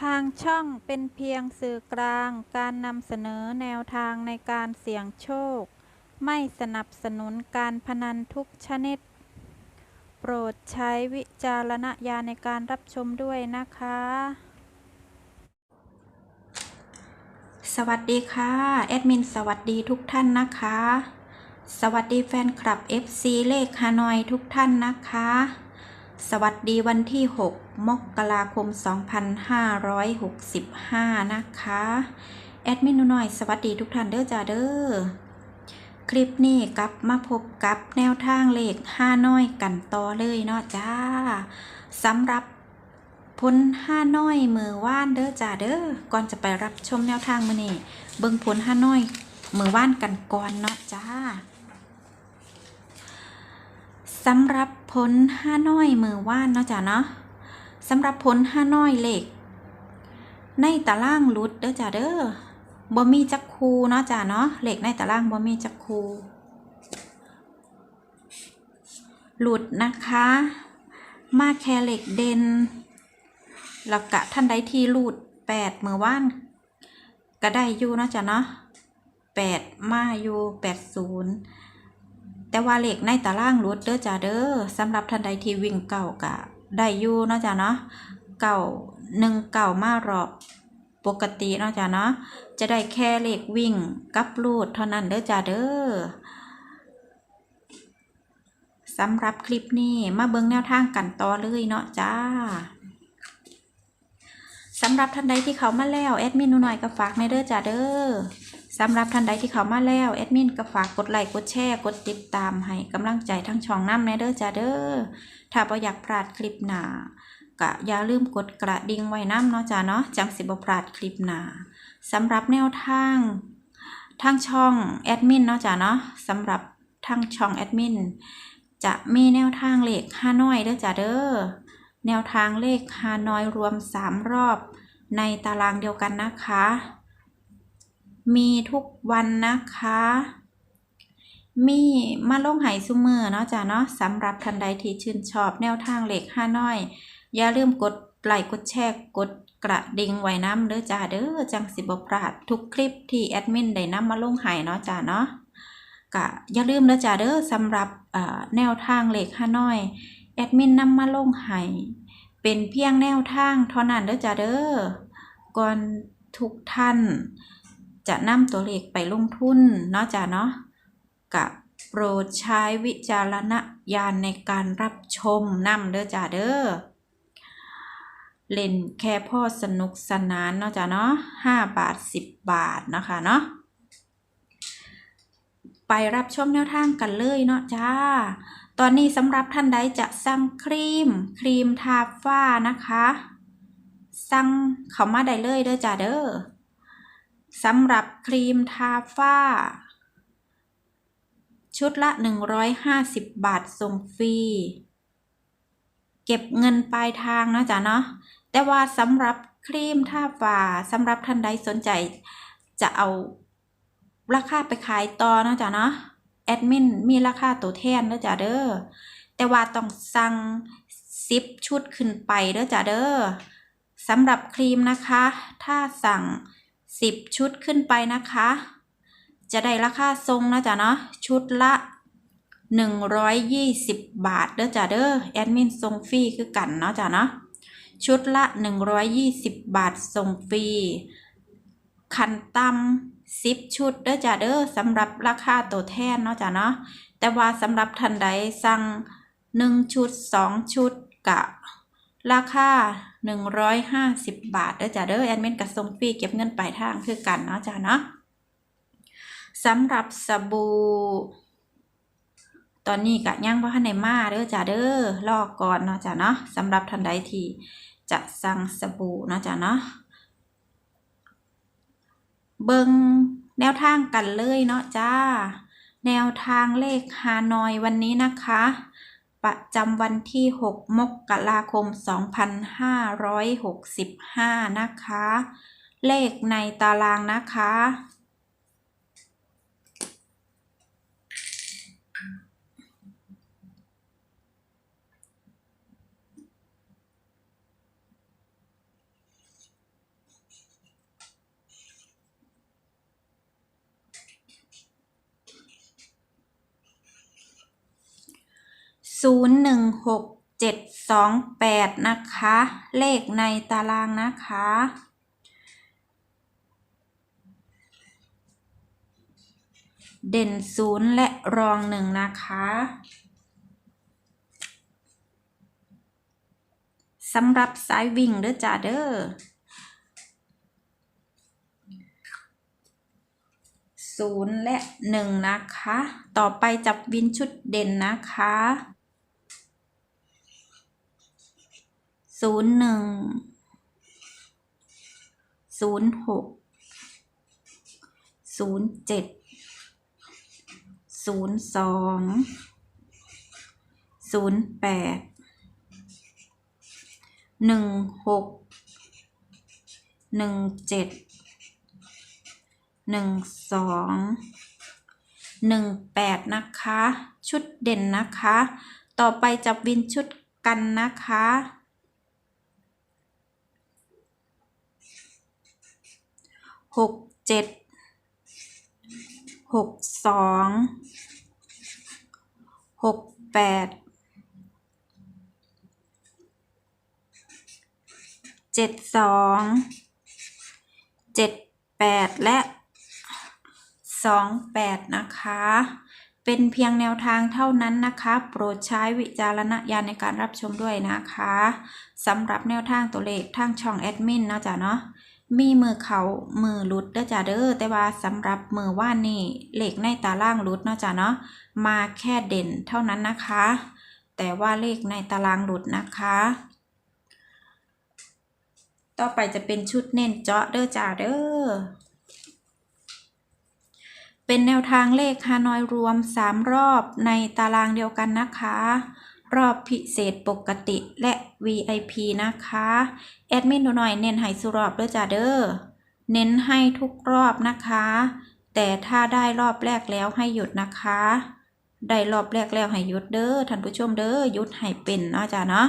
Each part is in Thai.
ทางช่องเป็นเพียงสื่อกลางการนำเสนอแนวทางในการเสี่ยงโชค ไม่สนับสนุนการพนันทุกชนิด โปรดใช้วิจารณญาณในการรับชมด้วยนะคะ สวัสดีค่ะ แอดมินสวัสดีทุกท่านนะคะ สวัสดีแฟนคลับ FC เลขฮานอยทุกท่านนะคะ สวัสดีวันที่ 6 มกราคม 2565 นะคะ แอดมินหนูหน่อย สวัสดีทุกท่านเด้อจ้าเด้อ คลิปนี้กลับมาพบกับแนวทางเลขห้าน้อยกันต่อเลยเนาะจ้าสำหรับผลห้าน้อยมือว่านเด้อจ้าเด้อ ก่อนจะไปรับชมแนวทางมือนี้เบิ่งผลห้าน้อยมือว่านกันก่อนเนาะจ้า สำหรับผลห้าน้อยมือว่านเนาะจ้ะเนาะสำหรับผลห้าน้อยเลขในตารางลุดเด้อจ้ะเด้อบ่มีจักคูเนาะจ้ะเนาะเลขในตารางบ่มีจักคูหลุดนะคะ มาแค่เลขเด่นแล้วกะท่านใดที่หลุดแปดมือว่านก็ได้อยู่เนาะจ้ะเนาะแปดมาอยู่แปดศูนย์ แต่ว่าเลขในตารางรุดเด้อจ้าเด้อสำหรับท่านใดที่วิ่งเก่ากะได้อยู่เนาะจ้าเนาะเก่าหนึ่งเก่ามารอบปกติเนาะจ้าเนาะจะได้แค่เลขวิ่งกับรูดเท่านั้นเด้อจ้าเด้อสำหรับคลิปนี้มาเบิ่งแนวทางกันต่อเลยเนาะจ้าสำหรับท่านใดที่เขามาแล้วแอดมินหนูหน่อยก็ฝากในเด้อจ้าเด้อ สำหรับท่านใดที่เข้ามาแล้วแอดมินก็ฝากกดไลค์กดแชร์กดติดตามให้กำลังใจทั้งช่องน้ำในเด้อจ้าเด้อถ้าบ่อยากพลาดคลิปหน้าก็อย่าลืมกดกระดิ่งไว้น้ำเนาะจ้าเนาะจังสิบพลาดคลิปหน้าสำหรับแนวทางทางช่องแอดมินเนาะจ้าเนาะสำหรับทางช่องแอดมินจะมีแนวทางเลขฮานอยเด้อจ้าเด้อแนวทางเลขฮานอยรวม 3 รอบในตารางเดียวกันนะคะ มีทุกวันนะคะ มีมาลงไหซุมือเนาะจ้ะเนาะสำหรับท่านใดที่ชื่นชอบแนวทางเหล็กห้าน้อย อย่าลืมกดไลค์กดแชร์กดกระดิ่งไว้น้ำเด้อจ้าเด้อจังสิบพลาดทุกคลิปที่แอดมินได้นำมาลงไหเนาะจ้าเนาะกะอย่าลืมเด้อจ้าเด้อสำหรับอ่าแนวทางเหล็กห้าน้อยแอดมินนำมาลงไหเป็นเพียงแนวทางเท่านั้นเด้อจ้าเด้อก่อนทุกท่าน จะนำตัวเลขไปลงทุนเนาะจ้ะเนาะกับโปรดใช้วิจารณญาณในการรับชมนำเด้อจ้ะเด้อเล่นแค่พ่อสนุกสนานเนาะจ้ะเนาะห้าบาทสิบบาทนะคะเนาะไปรับชมแนวทางกันเลยเนาะจ้า ตอนนี้สำหรับท่านใดจะสั่งครีม ครีมทาฝ้านะคะ สั่งเขามาได้เลยเด้อจ้าเด้อ สำหรับครีมทาฝ้า ชุดละ 150 บาทส่งฟรี เก็บเงินปลายทางนะจ๊ะเนาะ แต่ว่าสำหรับครีมทาฝ้าสำหรับท่านใดสนใจจะเอาราคาไปขายต่อนะจ๊ะเนาะ แอดมินมีราคาตัวแทนนะจ๊ะเด้อ แต่ว่าต้องสั่งซิปชุดขึ้นไปเด้อจ้ะเด้อสำหรับครีมนะคะ ถ้าสั่ง สิบชุดขึ้นไปนะคะ จะได้ราคาทรงนะจ๊ะเนาะชุดละหนึ่งร้อยยี่สิบบาทเด้อจ้ะเด้อแอดมินทรงฟรีคือกันเนาะจ้ะเนาะชุดละหนึ่งร้อยยี่สิบบาทส่งฟรีคันต่ำสิบชุดเด้อจ้ะเด้อสำหรับราคาตัวแทนเนาะจ้ะเนาะแต่ว่าสำหรับท่านใดสั่งหนึ่งชุดสองชุดกะราคา 150 บาทเด้อจ้ะเด้อแอดมินกับทรงฟรีเก็บเงินปลายทางคือกันเนาะจ้ะเนาะสำหรับสบู่ตอนนี้กะย่างพ่ทันในมาเด้อจ้ะเด้อรอก่อนเนาะจ้ะเนาะสำหรับท่านใดที่จะสั่งสบู่เนาะจ้ะเนาะเบิงแนวทางกันเลยเนาะจ้า แนวทางเลขฮานอยวันนี้นะคะ ประจำวันที่ 6 มกราคม 2565 นะคะ เลขในตารางนะคะ 016728 นะคะ เลขในตารางนะคะ เด่นศูนย์และรองหนึ่งนะคะสำหรับสายวิ่งเด้อจ้าเด้อศูนย์และหนึ่งนะคะ ต่อไปจับวินชุดเด่นนะคะ ศูนย์หนึ่งศูนย์หกศูนย์เจ็ดศูนย์สองศูนย์แปดหนึ่งหกหนึ่งเจ็ดหนึ่งสองหนึ่งแปดนะคะ ชุดเด่นนะคะ ต่อไปจับวินชุดกันนะคะ หกเจ็ดหกสองหกแปดเจ็ดสองเจ็ดแปดและสองแปดนะคะ เป็นเพียงแนวทางเท่านั้นนะคะ โปรดใช้วิจารณญาณในการรับชมด้วยนะคะสำหรับแนวทางตัวเลขทางช่องแอดมินเนาะจ้ะเนาะ มีมือเขามือลุดเด้อจ้าเด้อแต่ว่าสำหรับมือว่านนี่เหล็กในตารางลุดเนาะจ้าเนาะมาแค่เด่นเท่านั้นนะคะ แต่ว่าเลขในตารางหลุดนะคะ ต่อไปจะเป็นชุดเน้นเจาะเด้อจ้าเด้อเป็นแนวทางเลขฮานอยรวม 3 รอบในตารางเดียวกันนะคะ รอบพิเศษปกติและ VIP นะคะแอดมินดูหน่อยเน้นให้สุรอบด้วยจ้าเด้อเน้นให้ทุกรอบนะคะ แต่ถ้าได้รอบแรกแล้วให้หยุดนะคะ ได้รอบแรกแล้วให้หยุดเด้อท่านผู้ชมเด้อหยุดให้เป็นเนาะจ้าเนาะ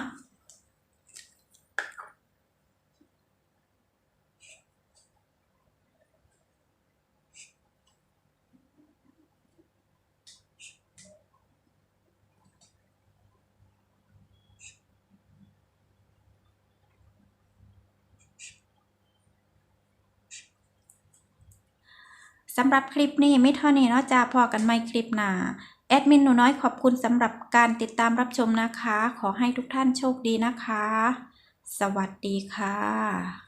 สำหรับคลิปนี้ไม่เท่านี้เนาะจ้าพอกันไม่คลิปหนาแอดมินหนูน้อยขอบคุณสำหรับการติดตามรับชมนะคะ ขอให้ทุกท่านโชคดีนะคะ สวัสดีค่ะ